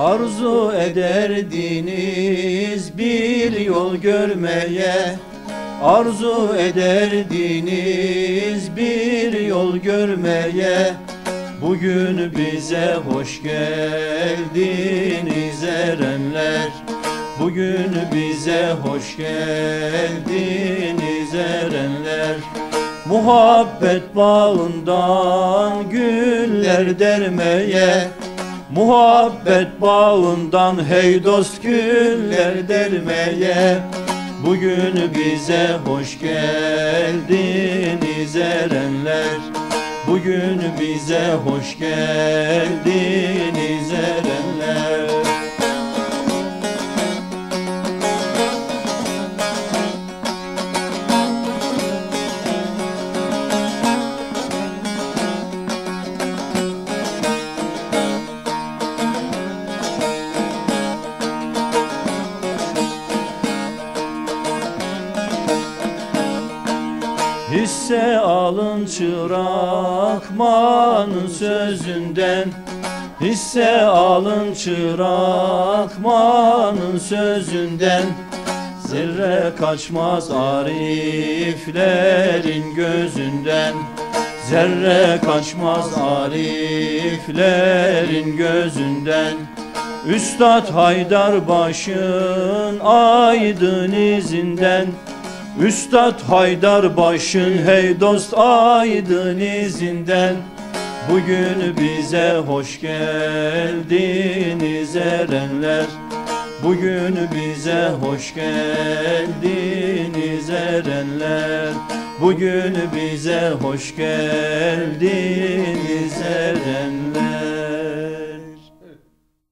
Arzu ederdiniz bir yol görmeye. Arzu ederdiniz bir yol görmeye. Bugün bize hoş geldiniz erenler. Bugün bize hoş geldiniz erenler. Muhabbet bağından güller dermeye Muhabbet bağından hey dost güller dermeye. Bugün bize hoş geldiniz erenler. Bugün bize hoş geldiniz Hisse alın çırakmanın sözünden. Hisse alın çırakmanın sözünden. Zerre kaçmaz ariflerin gözünden. Zerre kaçmaz ariflerin gözünden. Üstad Haydarbaş'ın aydın izinden Üstad Haydarbaş'ın hey dost aydın izinden. Bugün bize hoş geldiniz erenler. Bugün bize hoş geldiniz erenler. Bugün bize hoş geldiniz